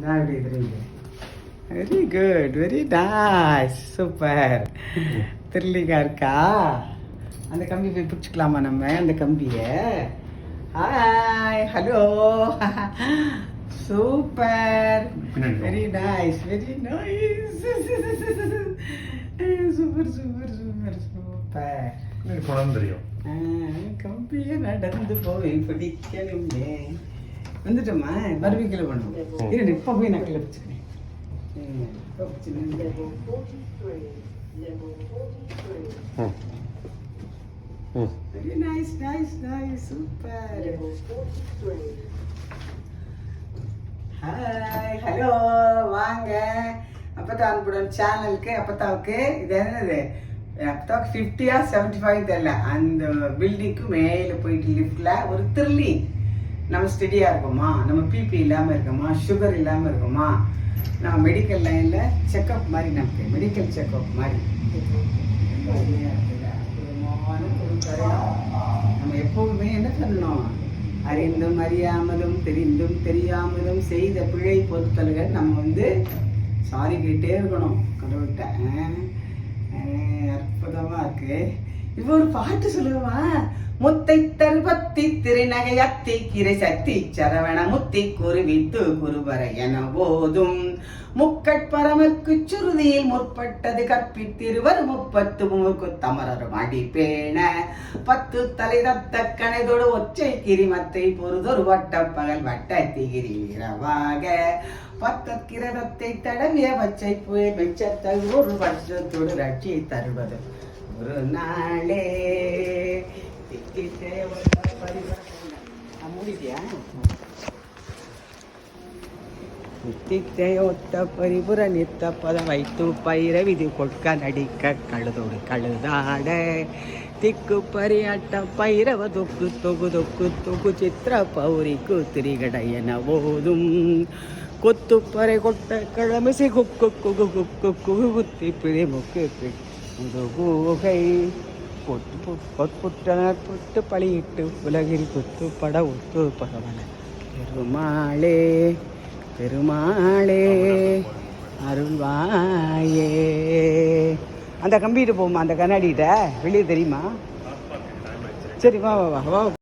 நான் இப்படி திரும்பி very good very nice super த்ரில்லிங்கா இருக்கா? அந்த கம்பி போய் பிடிச்சிக்கலாமா நம்ம? அந்த கம்பியை. Hi hello super. Very nice very nice super super super super போனாலும் தெரியும். கம்பிய நடந்து போய் பிடிக்கணுமே. வந்துட்டோமா மறுபடியும் கீழே பண்ணுவோம் இரு இப்போ போய் நான் கீழே பிடிச்சிக்கிறேன் ம், இப்ப பிடிச்சிக்கிறேன். Level 43. Level 43. ம் ம் Very nice, nice, nice, super. Level 43. Hi hello வாங்க அப்பத்தா அன்புடன் சேனலுக்கு அப்பத்தாவுக்கு இது என்னது அப்பத்தாவுக்கு ஃபிஃப்டியா செவன்டி ஃபைவ் தெரியல அந்த பில்டிங்க்கு மேலே போயிட்டு லிஃப்டில் ஒரு த்ரில்லி நம்ம ஸ்டெடியாக இருக்கோமா? நம்ம பிபி இல்லாமல் இருக்கோமா? சுகர் இல்லாமல் இருக்கோமா? நம்ம மெடிக்கல் லைனில் செக்கப் மாதிரி நமக்கு மெடிக்கல் செக்கப் மாதிரி. நம்ம எப்பவுமே என்ன பண்ணணும்? அறிந்தும் அறியாமலும் தெரிந்தும் தெரியாமலும் செய்த பிழை பொறுத்தல்கள் நம்ம வந்து சாரி கேட்டே இருக்கணும். கடவுள்கிட்ட அற்புதமாக இருக்குது அற்புதமா ஒரு பாட்டு சொல்லுவா முத்தை தருபத்தி திருநகையத்தி கிரை சக்தி சரவண முத்தி குருவித்து குருபர என போதும் முக்கட்பரமக்கு சுருதியில் முற்பட்டது கற்பித்திருவர் முப்பத்து மூக்கு தமரரும் அடிப்பேண பத்து தலை தத்த கணைதோடு ஒற்றை கிரிமத்தை பொறுதொரு வட்ட பகல் வட்ட திகிரி வீரவாக பத்த கிரதத்தை தடவிய பச்சை புயல் மெச்சத்தை ஒரு வருஷத்தோடு ரட்சியை தருவது. ஒரு நாளே திக்கிட்டே ஒரு பரிவர்த்தனை. ஆ, மூடிட்டியா? நித்தித்தையொத்த பரிபுர நித்த பத வைத்து பயிர விதி கொட்க நடிக்க கழுதோடு கழுதாட. திக்கு பரியாட்ட பைரவ தொக்கு தொகு தொக்கு தொகு சித்திர பௌரிக்கு திரிகடையன போதும் கொத்து பறை கொட்ட கிழமிசை குக்கு குகு குக்கு குகு குத்தி பிழை முக்கு கூகை பொட்டு பொட் புற்றனர் புட்டு பழியிட்டு உலகில் குத்து பட ஒத்து பகவன பெருமாளே பெருமாளே அருள்வாயே. அந்த கம்பிகிட்ட போமா அந்த கண்ணாடிகிட்ட? வெளியே தெரியுமா? சரி வா வா வா.